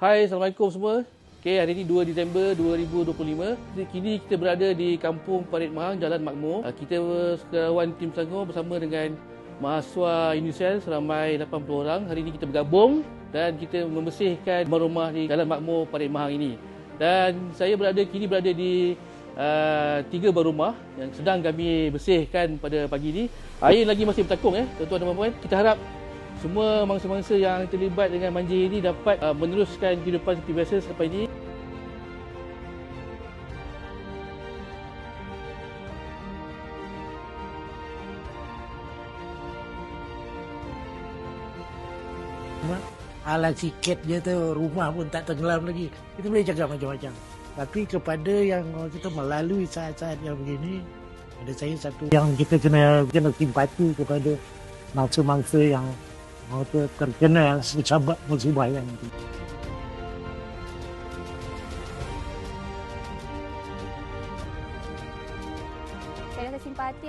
Hai, Assalamualaikum semua. Okay, hari ini 2 Disember 2025. Kini kita berada di Kampung Parit Mahang, Jalan Makmur. Ah, Kita sekawan tim Selangor bersama dengan mahasiswa UNICEF seramai 80 orang. Hari ini kita bergabung dan kita membersihkan rumah-rumah di Jalan Makmur Parit Mahang ini. Dan saya berada kini berada di uh, tiga buah rumah yang sedang kami bersihkan pada pagi ini. Air lagi masih bertakung eh, tuan-tuan dan puan-puan. Kita harap semua mangsa-mangsa yang terlibat dengan banjir ini dapat uh, meneruskan kehidupan seperti biasa selepas ini. Ala sikit je tu rumah pun tak tenggelam lagi. Kita boleh cakap macam-macam. Tapi kepada yang kita melalui saat-saat yang begini, ada saya satu yang kita kena kena simpati kepada mangsa-mangsa yang tu terkena sebab musibah yang itu.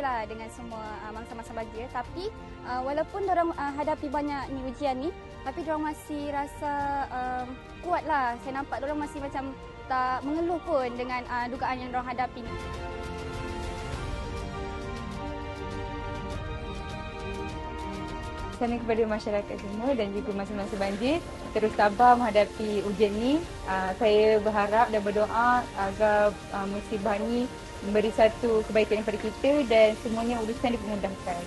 lah dengan semua uh, mangsa-mangsa banjir tapi uh, walaupun orang uh, hadapi banyak ni ujian ni tapi orang masih rasa uh, kuat lah saya nampak orang masih macam tak mengeluh pun dengan uh, dugaan yang orang hadapi ni Pesanan kepada masyarakat semua dan juga masa-masa banjir terus sabar menghadapi ujian ni. Uh, saya berharap dan berdoa agar uh, musibah ni memberi satu kebaikan kepada kita dan semuanya urusan dipermudahkan.